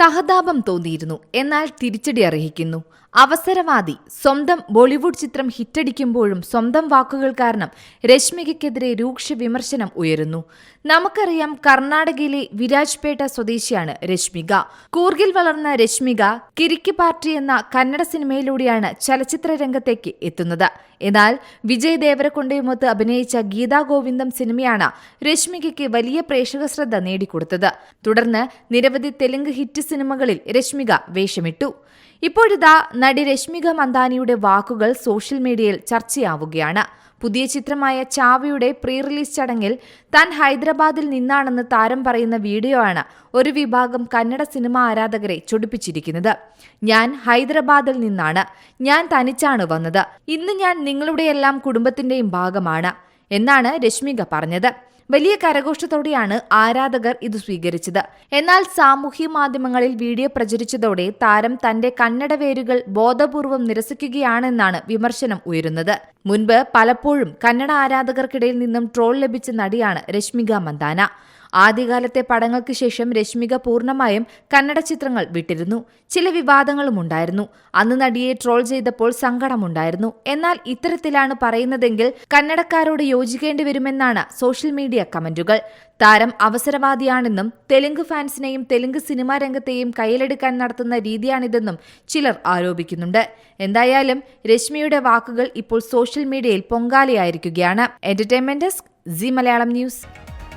സഹതാപം തോന്നിയിരുന്നു. എന്നാൽ തിരിച്ചടി അർഹിക്കുന്നു. അവസരവാദി സ്വന്തം ബോളിവുഡ് ചിത്രം ഹിറ്റടിക്കുമ്പോഴും സ്വന്തം വാക്കുകൾ കാരണം രശ്മികയ്ക്കെതിരെ രൂക്ഷ വിമർശനം ഉയരുന്നു. നമുക്കറിയാം കർണാടകയിലെ വിരാജ്പേട്ട സ്വദേശിയാണ് രശ്മിക. കൂർഗിൽ വളർന്ന രശ്മിക കിരിക്ക് പാർട്ടി എന്ന കന്നഡ സിനിമയിലൂടെയാണ് ചലച്ചിത്ര രംഗത്തേക്ക് എത്തുന്നത്. എന്നാൽ വിജയ് ദേവരക്കൊണ്ടയുമൊത്ത് അഭിനയിച്ച ഗീതാ ഗോവിന്ദം സിനിമയാണ് രശ്മികയ്ക്ക് വലിയ പ്രേക്ഷക ശ്രദ്ധ നേടിക്കൊടുത്തത്. തുടർന്ന് നിരവധി തെലുങ്ക് ഹിറ്റ് സിനിമകളിൽ രശ്മിക വേഷമിട്ടു. ഇപ്പോഴിതാ നടി രശ്മിക മന്ദാനിയുടെ വാക്കുകൾ സോഷ്യൽ മീഡിയയിൽ ചർച്ചയാവുകയാണ്. പുതിയ ചിത്രമായ ചാവയുടെ പ്രീ റിലീസ് ചടങ്ങിൽ താൻ ഹൈദരാബാദിൽ നിന്നാണെന്ന് താരം പറയുന്ന വീഡിയോ ആണ് ഒരു വിഭാഗം കന്നഡ സിനിമ ആരാധകരെ ചൊടിപ്പിച്ചിരിക്കുന്നത്. ഞാൻ ഹൈദരാബാദിൽ നിന്നാണ്. ഞാൻ തനിച്ചാണ് വന്നത്. ഇന്ന് ഞാൻ നിങ്ങളുടെയെല്ലാം കുടുംബത്തിന്റെയും ഭാഗമാണ്. എന്നാണ് രശ്മിക പറഞ്ഞത്. വലിയ കരഘോഷത്തോടെയാണ് ആരാധകർ ഇത് സ്വീകരിച്ചത്. എന്നാൽ സാമൂഹ്യ മാധ്യമങ്ങളിൽ വീഡിയോ പ്രചരിച്ചതോടെ താരം തന്റെ കന്നഡ വേരുകൾ ബോധപൂർവം നിരസിക്കുകയാണെന്നാണ് വിമർശനം ഉയരുന്നത്. മുൻപ് പലപ്പോഴും കന്നഡ ആരാധകർക്കിടയിൽ നിന്നും ട്രോൾ ലഭിച്ച നടിയാണ് രശ്മിക മന്ദാന. ആദ്യകാലത്തെ പടങ്ങൾക്ക് ശേഷം രശ്മിക പൂർണമായും കന്നഡ ചിത്രങ്ങൾ വിട്ടിരുന്നു. ചില വിവാദങ്ങളും ഉണ്ടായിരുന്നു. അന്ന് നടിയെ ട്രോൾ ചെയ്തപ്പോൾ സങ്കടമുണ്ടായിരുന്നു. എന്നാൽ ഇത്തരത്തിലാണ് പറയുന്നതെങ്കിൽ കന്നഡക്കാരോട് യോജിക്കേണ്ടി വരുമെന്നാണ് സോഷ്യൽ മീഡിയ കമന്റുകൾ. താരം അവസരവാദിയാണെന്നും തെലുങ്ക് ഫാൻസിനെയും തെലുങ്ക് സിനിമാ രംഗത്തെയും കയ്യിലെടുക്കാൻ നടത്തുന്ന രീതിയാണിതെന്നും ചിലർ ആരോപിക്കുന്നുണ്ട്. എന്തായാലും രശ്മിയുടെ വാക്കുകൾ ഇപ്പോൾ സോഷ്യൽ മീഡിയയിൽ പൊങ്കാലയായിരിക്കുകയാണ്. Entertainment desk Zee Malayalam news